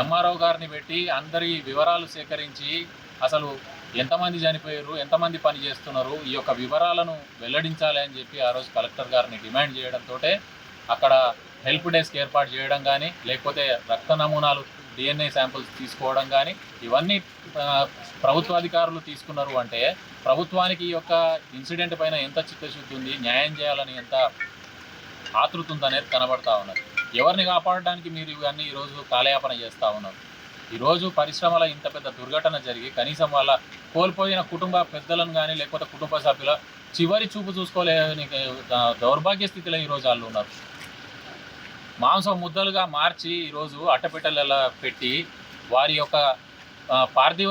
MRO గారిని పెట్టి అందరి వివరాలు సేకరించి అసలు ఎంతమంది చనిపోయారు ఎంతమంది పని చేస్తున్నారు ఈ యొక్క వివరాలను వెల్లడించాలి అని చెప్పి ఆ రోజు కలెక్టర్ గారిని డిమాండ్ చేయడంతో అక్కడ హెల్ప్ డెస్క్ ఏర్పాటు చేయడం కానీ లేకపోతే రక్త నమూనాలు డిఎన్ఏ శాంపిల్స్ తీసుకోవడం కానీ ఇవన్నీ ప్రభుత్వాధికారులు తీసుకున్నారు అంటే ప్రభుత్వానికి ఈ యొక్క ఇన్సిడెంట్ పైన ఎంత చిత్తశుద్ధి ఉంది న్యాయం చేయాలని ఎంత ఆతృత ఉందనేది కనబడతా ఉన్నది. ఎవరిని కాపాడడానికి మీరు ఇవన్నీ ఈరోజు కాలయాపన చేస్తూ ఉన్నారు? ఈరోజు పరిశ్రమల ఇంత పెద్ద దుర్ఘటన జరిగి కనీసం వాళ్ళ కోల్పోయిన కుటుంబ పెద్దలను కానీ లేకపోతే కుటుంబ సభ్యుల చివరి చూపు చూసుకోలేని దౌర్భాగ్య స్థితిలో ఈరోజు వాళ్ళు ఉన్నారు. మాంసం ముద్దలుగా మార్చి ఈరోజు అట్టపెట్టెలలో పెట్టి వారి యొక్క పార్థివ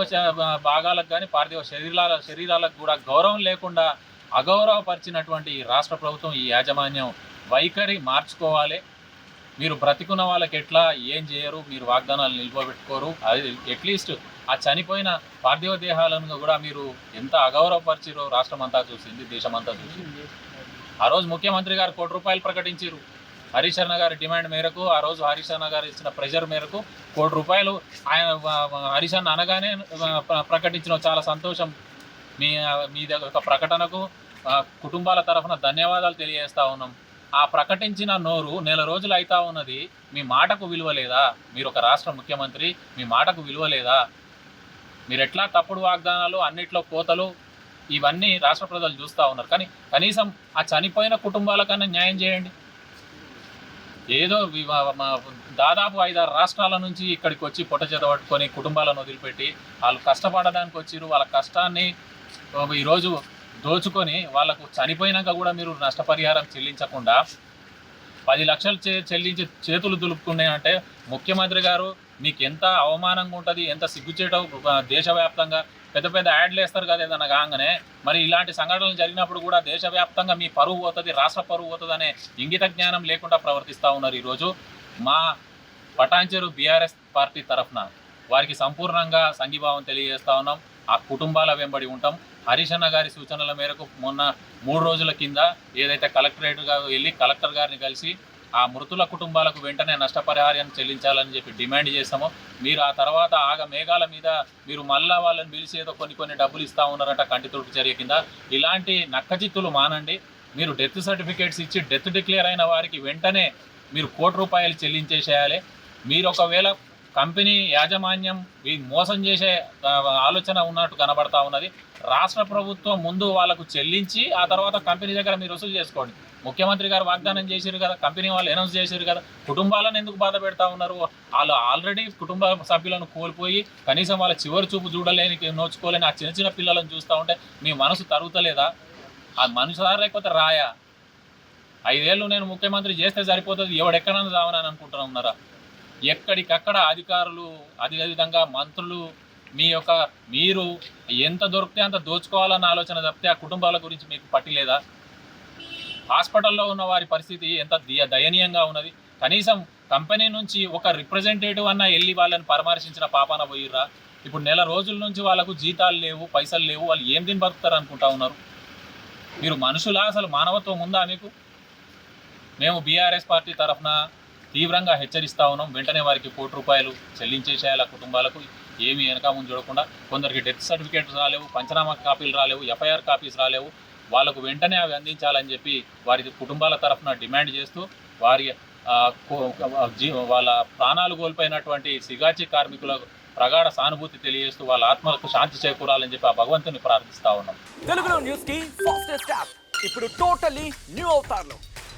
భాగాలకు కానీ పార్థివ శరీరాల శరీరాలకు కూడా గౌరవం లేకుండా అగౌరవపరిచినటువంటి ఈ రాష్ట్ర ప్రభుత్వం ఈ యాజమాన్యం వైఖరి మార్చుకోవాలి. మీరు బ్రతికున్న వాళ్ళకి ఎట్లా ఏం చేయరు మీరు వాగ్దానాలు నిల్వబెట్టుకోరు అది అట్లీస్ట్ ఆ చనిపోయిన పార్థివ దేహాలను కూడా మీరు ఎంత అగౌరవపరిచిరో రాష్ట్రం అంతా చూసింది. దేశం అంతా చూసింది ఆ రోజు ముఖ్యమంత్రి గారు కోటి రూపాయలు ప్రకటించారు హరీష్ అన్న గారి డిమాండ్ మేరకు ఆ రోజు హరీష్ అన్న గారు ఇచ్చిన ప్రెషర్ మేరకు కోటి రూపాయలు ఆయన వ- హరీష్ అన్న అనగానే ప్రకటించిన చాలా సంతోషం మీ మీ యొక్క ప్రకటనకు కుటుంబాల తరఫున ధన్యవాదాలు తెలియజేస్తా ఉన్నాం. ఆ ప్రకటించిన నోరు నెల రోజులు అవుతా ఉన్నది మీ మాటకు విలువ లేదా మీరు ఒక రాష్ట్ర ముఖ్యమంత్రి మీ మాటకు విలువ లేదా మీరు ఎట్లా తప్పుడు వాగ్దానాలు అన్నిట్లో కోతలు ఇవన్నీ రాష్ట్ర ప్రజలు చూస్తూ ఉన్నారు. కానీ కనీసం ఆ చనిపోయిన కుటుంబాలకన్నా న్యాయం చేయండి. ఏదో వి- మా- దాదాపు ఐదారు రాష్ట్రాల నుంచి ఇక్కడికి వచ్చి పొట్ట చేత కుటుంబాలను వదిలిపెట్టి వాళ్ళు కష్టపడడానికి వచ్చిరు వాళ్ళ కష్టాన్ని ఈరోజు దోచుకొని వాళ్ళకు చనిపోయినాక కూడా మీరు నష్టపరిహారం చెల్లించకుండా పది లక్షలు చే చెల్లించి చేతులు దులుపుకునే అంటే ముఖ్యమంత్రి గారు మీకు ఎంత అవమానంగా ఉంటుంది ఎంత సిగ్గుచేటో దేశవ్యాప్తంగా? పెద్ద పెద్ద యాడ్లు వేస్తారు కదా ఏదన్నా కాగానే? మరి ఇలాంటి సంఘటనలు జరిగినప్పుడు కూడా దేశవ్యాప్తంగా మీ పరువు పోతుంది రాష్ట్ర పరువు పోతుంది అనే ఇంగిత జ్ఞానం లేకుండా ప్రవర్తిస్తూ ఉన్నారు ఈరోజు మా పటాంచెరు బీఆర్ఎస్ పార్టీ తరఫున. వారికి సంపూర్ణంగా సంఘీభావం తెలియజేస్తా ఉన్నాం. ఆ కుటుంబాల వెంబడి ఉంటాం. హరీష్ గారి సూచనల మేరకు మొన్న మూడు రోజుల కింద ఏదైతే కలెక్టరేట్గా వెళ్ళి కలెక్టర్ గారిని కలిసి ఆ మృతుల కుటుంబాలకు వెంటనే నష్టపరిహారం చెల్లించాలని చెప్పి డిమాండ్ చేస్తాము మీరు ఆ తర్వాత ఆగ మేఘాల మీద మీరు మళ్ళా వాళ్ళని పిలిచి ఏదో కొన్ని కొన్ని డబ్బులు ఇస్తా ఉన్నారట కంటి చర్య కింద. ఇలాంటి నక్కచిత్తులు మానండి. మీరు డెత్ సర్టిఫికేట్స్ ఇచ్చి డెత్ డిక్లేర్ అయిన వారికి వెంటనే మీరు కోటి రూపాయలు చెల్లించేసేయాలి. మీరు ఒకవేళ కంపెనీ యాజమాన్యం మోసం చేసే ఆలోచన ఉన్నట్టు కనబడతా ఉన్నది. రాష్ట్ర ప్రభుత్వం ముందు వాళ్ళకు చెల్లించి ఆ తర్వాత కంపెనీ దగ్గర మీరు వసూలు చేసుకోండి. ముఖ్యమంత్రి గారు వాగ్దానం చేశారు కదా కంపెనీ వాళ్ళు అనౌన్స్ చేశారు కదా కుటుంబాలను ఎందుకు బాధ పెడతా ఉన్నారు? వాళ్ళు ఆల్రెడీ కుటుంబ సభ్యులను కోల్పోయి కనీసం వాళ్ళ చివరి చూపు చూడలేని నోచుకోలేని ఆ చిన్న చిన్న పిల్లలను చూస్తూ ఉంటే మీ మనసు తరుగుతలేదా? ఆ మనసు లేకపోతే రాయా? ఐదేళ్ళు నేను ముఖ్యమంత్రి చేస్తే సరిపోతుంది ఎవడెక్కడన్నా రావనని అనుకుంటున్నా ఉన్నారా? ఎక్కడికక్కడ అధికారులు అదే విధంగా మంత్రులు మీ యొక్క మీరు ఎంత దొరికితే అంత దోచుకోవాలన్న ఆలోచన తప్పితే ఆ కుటుంబాల గురించి మీకు పట్టిలేదా? హాస్పిటల్లో ఉన్న వారి పరిస్థితి ఎంత దయనీయంగా ఉన్నది? కనీసం కంపెనీ నుంచి ఒక రిప్రజెంటేటివ్ అన్న వెళ్ళి వాళ్ళని పరామర్శించిన పాపాన పోయిర్రా. ఇప్పుడు నెల రోజుల నుంచి వాళ్ళకు జీతాలు లేవు పైసలు లేవు వాళ్ళు ఏం తిని బతుకుతారు అనుకుంటా ఉన్నారు? మీరు మనుషులా అసలు మానవత్వం ఉందా మీకు? మేము బీఆర్ఎస్ పార్టీ తరఫున తీవ్రంగా హెచ్చరిస్తా ఉన్నాం. వెంటనే వారికి కోటి రూపాయలు చెల్లించేసేయాలి ఆ కుటుంబాలకు ఏమీ వెనక ముందు చూడకుండా కొందరికి డెత్ సర్టిఫికేట్స్ రాలేవు పంచనామా కాపీలు రాలేవు ఎఫ్ఐఆర్ కాపీస్ రాలేవు. వాళ్ళకు వెంటనే అవి అందించాలని చెప్పి వారి కుటుంబాల తరఫున డిమాండ్ చేస్తూ వారి వాళ్ళ ప్రాణాలు కోల్పోయినటువంటి సిగాచి కార్మికుల ప్రగాఢ సానుభూతి తెలియజేస్తూ వాళ్ళ ఆత్మలకు శాంతి చేకూరాలని చెప్పి ఆ భగవంతుని ప్రార్థిస్తా ఉన్నాం. తెలుగులో న్యూస్కి ఫాస్టెస్ట్ యాప్. ఇప్పుడు టోటలీ న్యూ అవుతారు